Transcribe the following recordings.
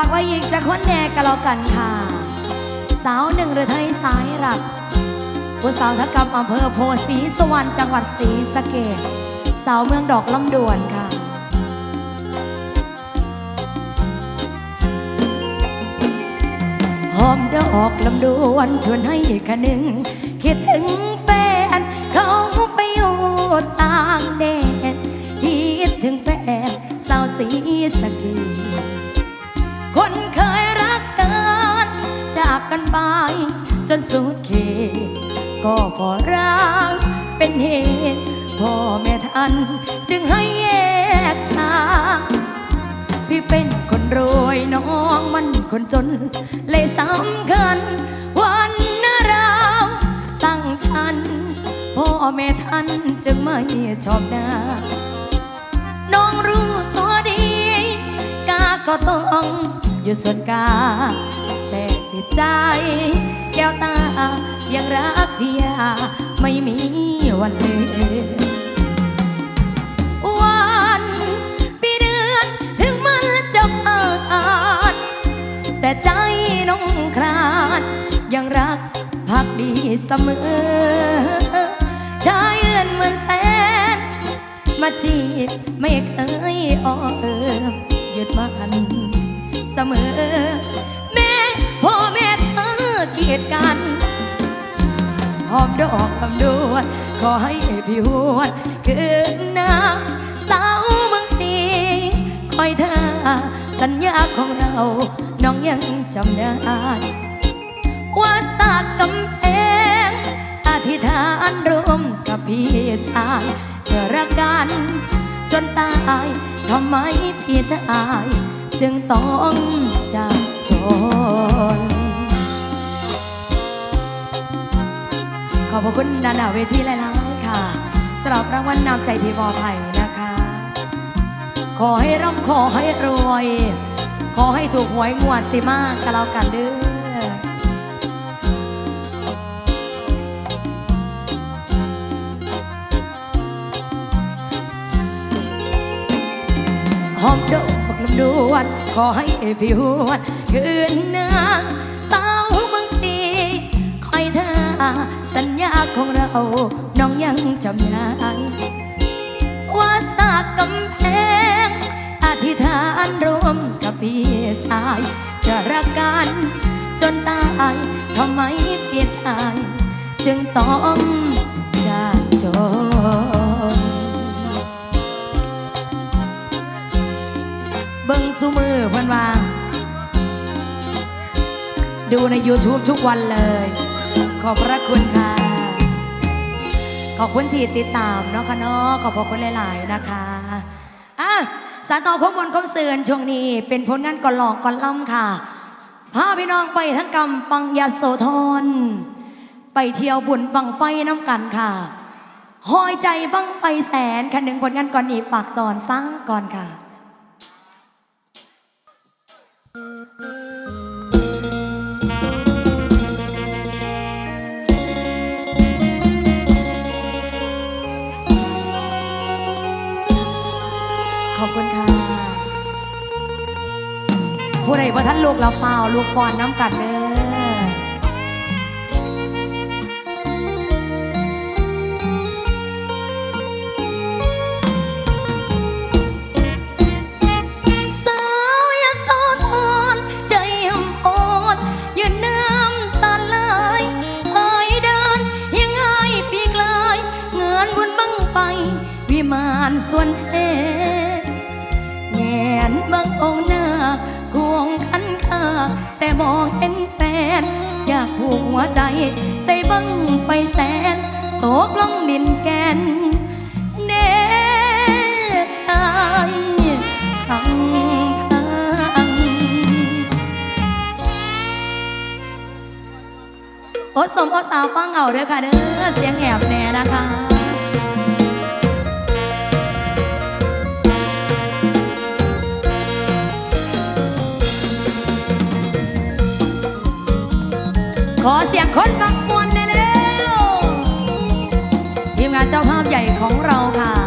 ากไว้อีกจะคนแน่ก็แล้วกันค่ะ สาวหนึ่งหรือไทยสายหลักผู้สาวทักกรรมอำเภอโพธิ์ศรีสวรรค์จังหวัดศรีสะเกษสาวเมืองดอกลำดวนค่ะหอมดอกลำดวนชวนให้คะนึง คิดถึง จนสุดเขตก็พอรักเป็นเหตุพ่อแม่ท่านจึงให้แยกทางพี่เป็นคนรวยน้องมันคนจน เลยสำคัญวันนาเราตั้งฉัน พ่อแม่ท่านจึงไม่ชอบหน้า น้องรู้ตัวดี กาก็ต้องอยู่ส่วนกา แต่จิตใจ ก้วตา ยังรักพี่ยาไม่มีวันเลือนวันปีเดือนถึงมันจะผ่านแต่ใจน้องครานยังรักพักดีเสมอชายเอื่อนเหมือนแสน มาจีบไม่เคยอ้อเอิมหยุดมันเสมอ ดกันหอมดอกคำดวนขอให้พี่หวนคืนน้ำสาวเมืองสีคอยเธอ สัญญาของเรา น้องยังจำได้ว่าสากกำแพงอธิษฐานร่วมกับพี่ชายจะรักกัน จนตายทำไมพี่ชาย จึงต้องจากจน อบพระคุณดานาเวทีหลายๆค่ะสำหรับรางวัลนำใจที่มอบให้นะคะ ขอให้ร่ำขอให้รวย ขอให้ถูกหวยงวดสิมากก็แล้วกันเด้อหอมดอกลำดวนขอให้พี่หวนคืนนางสาวเมืองสีคอยเธอสัญญา ของเรา น้องยังจำได้ว่าสากกำแพง อธิษฐานร่วมกับพี่ชาย จะรักกันจนตายทำไมพี่ชาย จึงต้องจากจนเบิ่งชูมือพันวาดูใน YouTube ทุกวันเลย ขอบพระคุณค่ะ ขอบคุณที่ติดตามเนาะค่ะเนาะขอบพระคุณหลาย ๆ นะคะอะสารต่อข้อมูลคมเสือนช่วงนี้เป็นผลงานก่อนหลอกก่อนล่ำค่ะพาพี่น้องไปทั้งกำปังยาโสธรไปเที่ยวบุญบังไฟน้ำกันค่ะหอยใจบังไฟแสนคันหนึ่งผลงานก่อนนี้ฝากตอนสร้างก่อนค่ะ ใดบ่ท่านลูกเราเปล่าลูกฟอนน้ำกัดเด้อสาวยโสธรใจหำอ่อนยืนน้ำตาไหลหายเดินยังไงปีกลายเงินบุญบังไปวิมานส่วนเทแงนบางองค์ แต่มองเห็นแฟน อยากผูกหัวใจ ใส่บังไฟแสนตกลงดินแกนเนใจพังพังโอสมโอสาวฟังเอาเด้อค่ะเด้อเสียงแหบแน่นะคะ อเสียงคนบักมวลได้แล้วทีมงานเจ้าภาพใหญ่ของเราค่ะ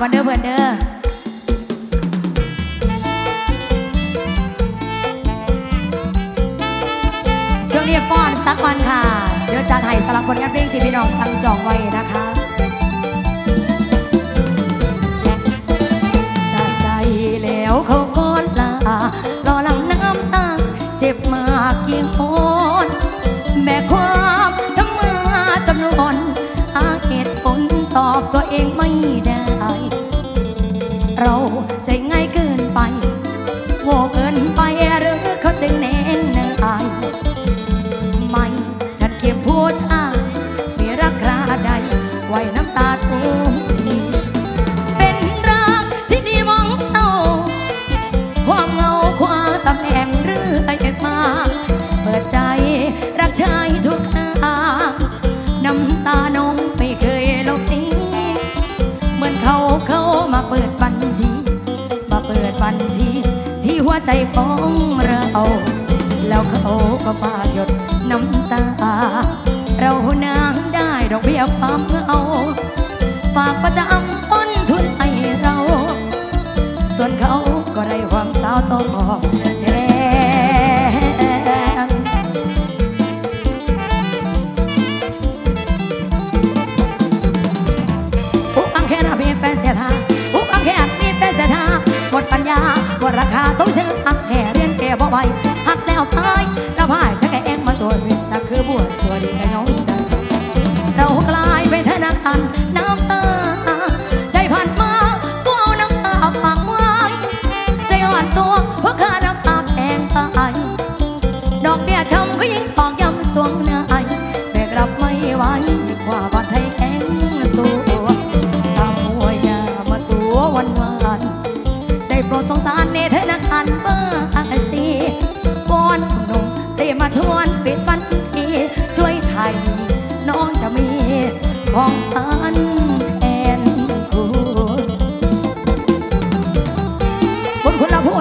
กันเด้อเพื่อนเด้อช่วงนี้ฟ้อนสักวันค่ะ เดี๋ยวจะถ่ายสลับผลงานเร่งที่พี่น้องสั่งจองไว้นะคะสะใจแล้วเขาก้อนลารอหลังน้ำตาเจ็บมากยิ่งโหนแม่ความจะมาจำนวนอาเหตุผลตอบตัวเองไม่ได้ ใจของเรา แล้วเขาก็ปาดหยดน้ำตา เรานางได้ดอกเบี้ยความเอา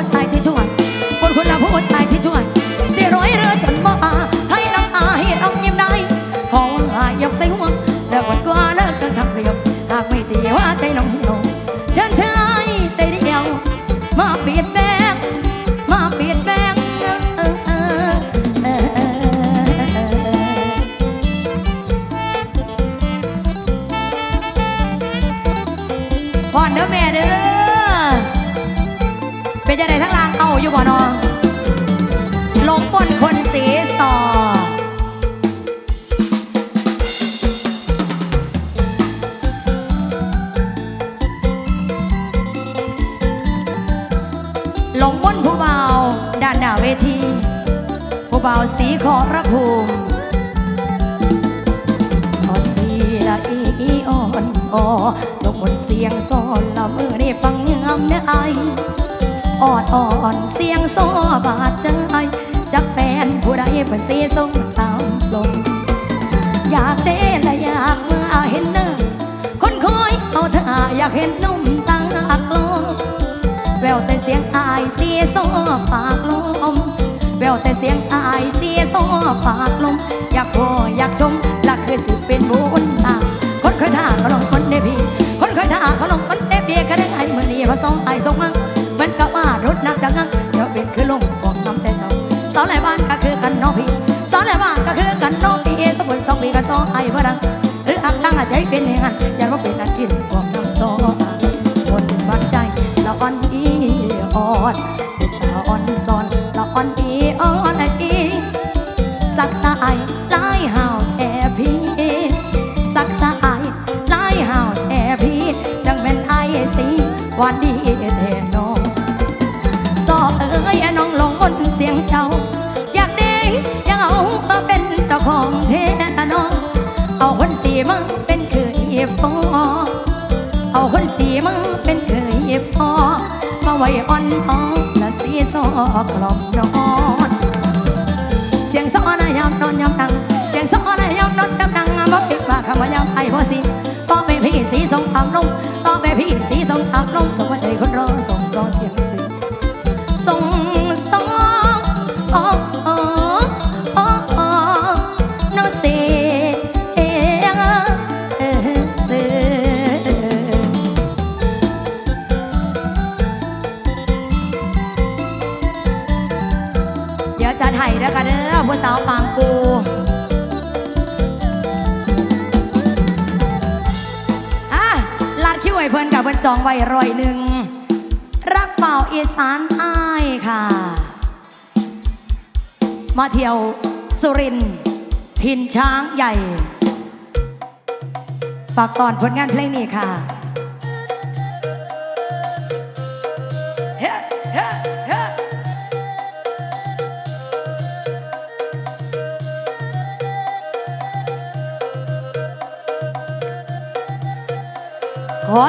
That's my teacher. ลงบนผู้เบาด้านหน้าเวที ผู้เบาสีขอพระภูมิอ่อนดีละอีอ่อนอ่อลงบนเสียงซ้อนละเมื่อได้ฟังยามเนื้อไอออดอ่อนเสียงซ้อบาดใจจักแฟนผู้ใดเป็นสีส้มตามลมอยากเด้และอยากเมื่อเห็นเนื้อคนคอยเอาเธออยากเห็นนุ่มตากลอง แววแต่เสียงอายเสียซอปากลมแววแต่เสียงอายเสียซอปากลม อยากพออยากชมลัะคือสิเป็นบุญตาคนเคยท่าก็ลองคนได้พี่ คนเคยท่าก็ลองคนได้เพียก็ได้ไอ้มือนี้พาะสองไอ้สมัง วันดีแทนน้องสอบเอ้ยน้องลงบนเสียงเจ้า อยากได้อยากเอามาเป็นเจ้าของเทน้อง เอาคนสีมาเป็นเคยพอเอาคนสีมาเป็นเคยพอมาไว้อ่อนอ่อนและสีซอกลอมนอนเสียงซ้อนยามนอนยามดังเสียงซ้อนยามนอนยามดังบอกติดว่าคำว่ายามไอ้หัวสิต้องไปพี่สีส่งตามลง พี่สีสองตามลมส่งหัวใจคนรอส่งซอเสียง เพิ่นกับเพิ่นจองไว้ร้อยหนึ่ง รักเป่าอีสานอ้ายค่ะ มาเที่ยวสุรินทินช้างใหญ่ ฝากตอนผลงานเพลงนี้ค่ะ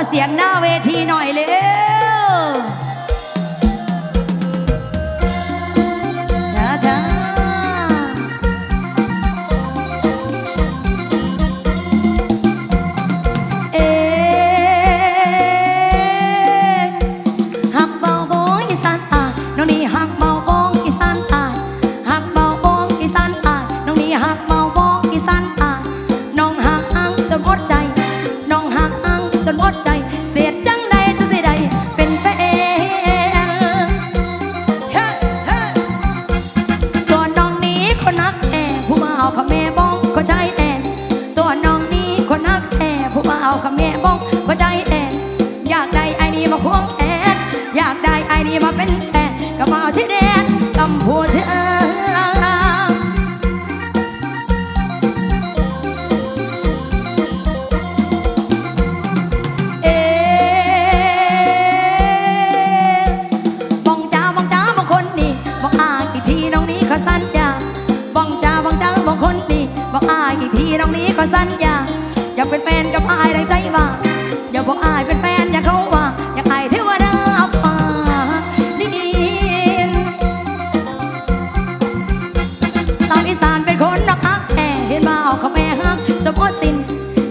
เสียงหน้าเวทีหน่อยเลย น้องนี้ขอสัญญาอยากเป็นแฟนกับอายได้ใจว่าอย่าบอกอายเป็นแฟนอย่าเขาว่าอยากอายเทวดาฟ้าดินสาวอีสานเป็นคนนักอักแอเห็นมาเอาเขาแม่ฮักจนหมดสิ้น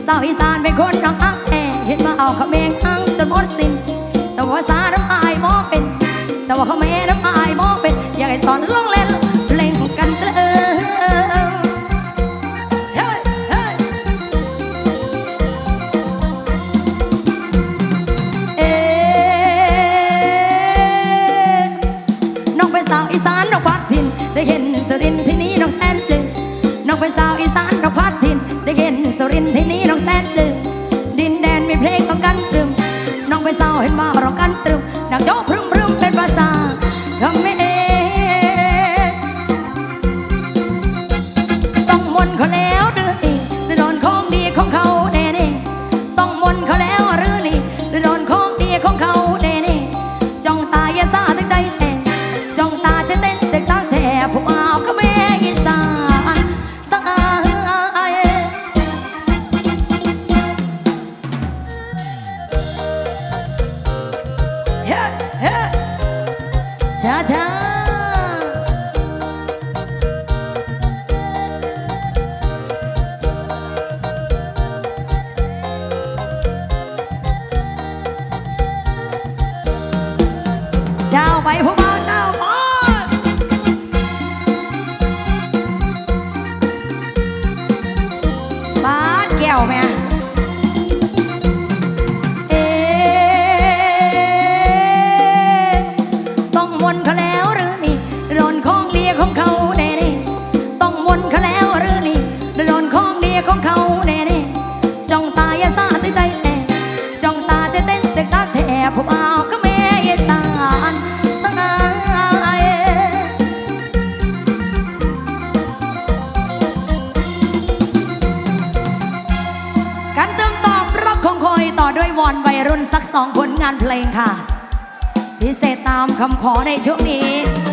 สาวอีสานเป็นคนนักอักแอเห็นมาเอาเขาแม่ฮักจนหมดสิ้นแต่ว่าสาน้ำอายมอเป็น แต่ว่าเขาแม่น้ำอายมอเป็นอยากให้สอนลองเล่น คำขอในช่วงนี้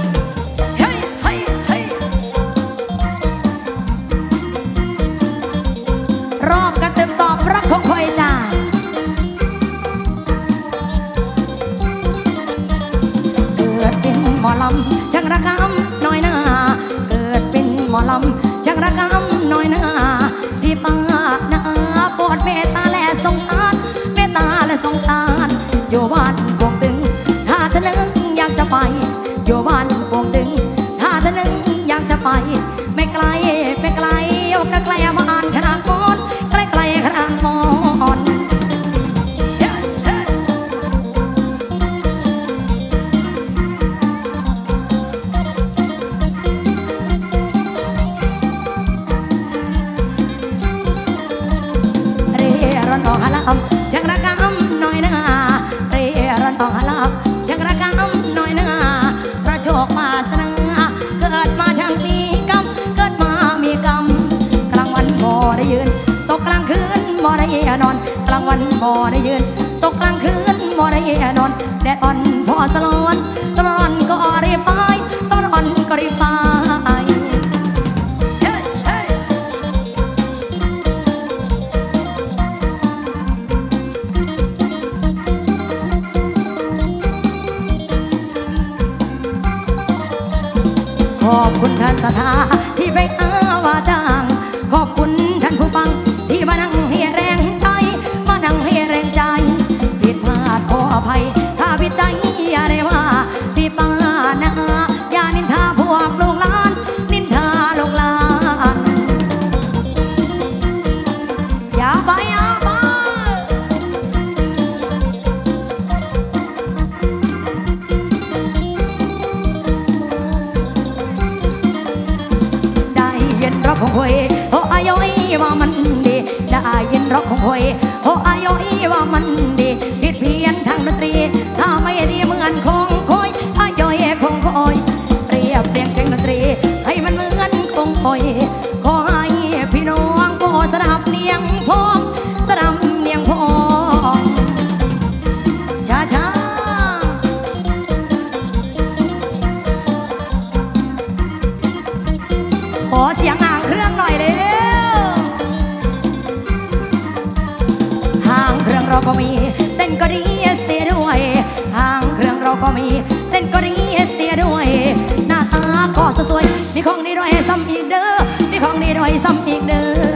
ได้นอนกลางวันบ่ได้ยืนตกกลางคืนบ่ได้นอนแดดอ่อนพอสลอนตอนอ่อนก็รีบไปตอนอ่อนก็รีบไปขอบคุณท่านสถา ขอเสียงห่างเครื่องหน่อยเร็วห่างเครื่องเราก็มี เต้นก็รีเสียด้วยห่างเครื่องเราก็มี เต้นก็รีเสียด้วย หน้าตาก็สวย มีของดีด้วยซ้ำอีกเด้อ มีของดีด้วยซ้ำอีกเด้อ